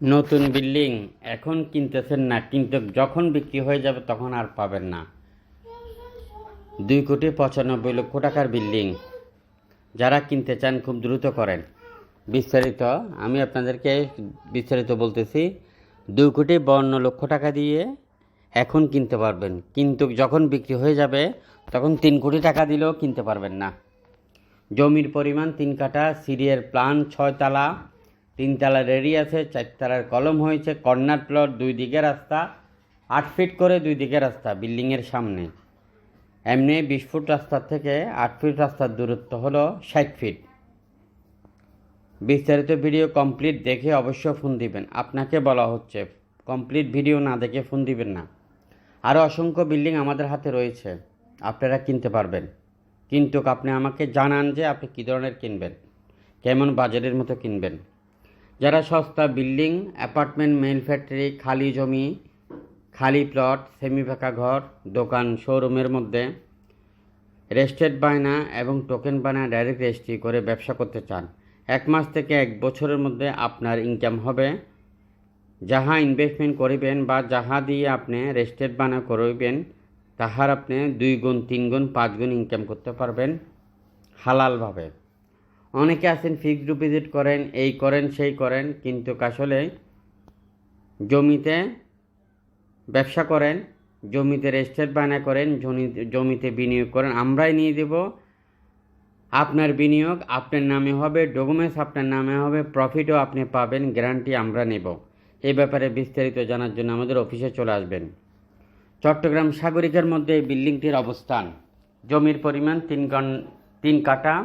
নতুন বিল্ডিং, এখন কিনতেছেন না, কিন্তু যখন বিক্রি হয়ে যাবে তখন আর পাবেন না। দুই কোটি পঁচানব্বই লক্ষ টাকার বিল্ডিং। যারা কিনতে চান খুব দ্রুত করেন। বিস্তারিত, আমি আপনাদেরকে বিস্তারিত বলতেছি। দুই কোটি বাউন্ন লক্ষ টাকা দিয়ে এখন কিনতে পারবেন। কিন্তু যখন বিক্রি হয়ে যাবে, তখন তিন কোটি টাকা দিলেও কিনতে পারবেন না। জমির পরিমাণ তিন কাঠা সিরিয়ার প্লান ছয় ছয়তলা তিনতলা রেডি আছে, চারতলার কলম হয়েছে কর্নার প্লট দুই দিকে রাস্তা, আট ফিট করে দুই দিকে রাস্তা বিল্ডিংয়ের সামনে। এমনি বিশ ফুট রাস্তার থেকে আট ফিট রাস্তার দূরত্ব হলো ষাট ফিট বিস্তারিত ভিডিও কমপ্লিট দেখে অবশ্য ফোন দিবেন। আপনাকে বলা হচ্ছে কমপ্লিট ভিডিও না দেখে ফোন দিবেন না। আরও অসংখ্য বিল্ডিং আমাদের হাতে রয়েছে, আপনারা কিনতে পারবেন। কিন্তু আপনি আমাকে জানান যে আপনি কী ধরনের কিনবেন, কেমন বাজারের মতো কিনবেন। যারা সস্তা বিল্ডিং, অ্যাপার্টমেন্ট মেল ফ্যাক্টরি, খালি জমি, খালি প্লট সেমি ফাঁকা ঘর, দোকান, শোরুমের মধ্যে রেস্টেড বায়না এবং টোকেন বায়না ডাইরেক্ট রেজিস্ট্রি করে ব্যবসা করতে চান। এক মাস থেকে এক বছরের মধ্যে আপনার ইনকাম হবে। যাহা ইনভেস্টমেন্ট করিবেন বা যাহা দিয়ে আপনি রেস্টেড বানা করিবেন, তাহার আপনি দুই গুণ, তিন গুণ, পাঁচ গুণ ইনকাম করতে পারবেন হালালভাবে। অনেকে আছেন ফিক্সড ডিপোজিট করেন, এই করেন, সেই করেন, কিন্তু আসলে জমিতে ব্যবসা করেন, জমিতে রেস্টেড বায়না করেন জমি- জমিতে বিনিয়োগ করেন, আমরাই নিয়ে দেব। আপনার বিনিয়োগ আপনার নামে হবে ডকুমেন্টস আপনার নামে হবে প্রফিটও আপনি পাবেন গ্যারান্টি আমরা নেব। এই ব্যাপারে বিস্তারিত জানার জন্য আমাদের অফিসে চলে আসবেন। চট্টগ্রাম সাগরিকার মধ্যে এই বিল্ডিংটির অবস্থান। জমির পরিমাণ তিন তিন কাটা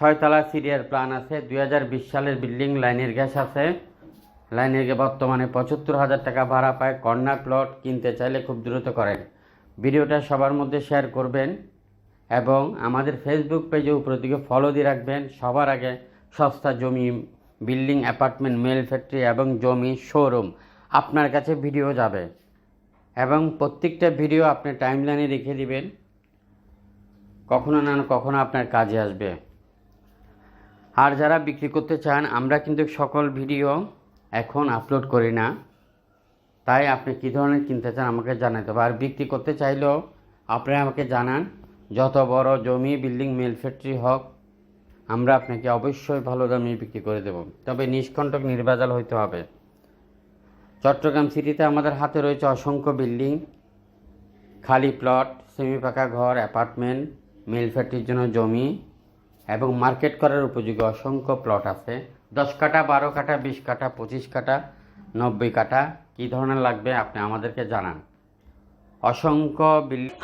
ছয়তলা সিরিয়ার প্ল্যান আছে। দু হাজার বিশ সালের বিল্ডিং লাইনের গ্যাস আছে। লাইনের বর্তমানে পঁচাত্তর হাজার টাকা ভাড়া পায়। কর্নার প্লট কিনতে চাইলে খুব দ্রুত করেন। ভিডিওটা সবার মধ্যে শেয়ার করবেন এবং আমাদের ফেসবুক পেজে উপর দিকে ফলো দিয়ে রাখবেন। সবার আগে সস্তা জমি, বিল্ডিং অ্যাপার্টমেন্ট মেল ফ্যাক্টরি এবং জমি শোরুম আপনার কাছে ভিডিও যাবে এবং প্রত্যেকটা ভিডিও আপনি টাইমলাইনে রেখে দিবেন। কখনো না কখনো আপনার কাজে আসবে। আর যারা বিক্রি করতে চান, আমরা কিন্তু সকল ভিডিও এখন আপলোড করি না। তাই আপনি কী ধরনের কিনতে চান আমাকে জানাতে হবে। আর বিক্রি করতে চাইলেও আপনি আমাকে জানান। যত বড় জমি বিল্ডিং মিল ফ্যাক্টরি হোক, আমরা আপনাকে অবশ্যই ভালো দামে বিক্রি করে দেব। তবে নিষ্কণ্টক নির্বাচাল হইতে হবে। চট্টগ্রাম সিটিতে আমাদের হাতে রয়েছে অসংখ্য বিল্ডিং খালি প্লট সেমি পাকা ঘর অ্যাপার্টমেন্ট মিল ফ্যাক্টরির জন্য জমি। এবং মার্কেট করার উপযোগী অসংখ্য প্লট আছে। দশ কাটা বারো কাটা বিশ কাটা পঁচিশ কাটা নব্বই কাটা কী ধরনের লাগবে আপনি আমাদেরকে জানান। অসংখ্য বিল্ডিং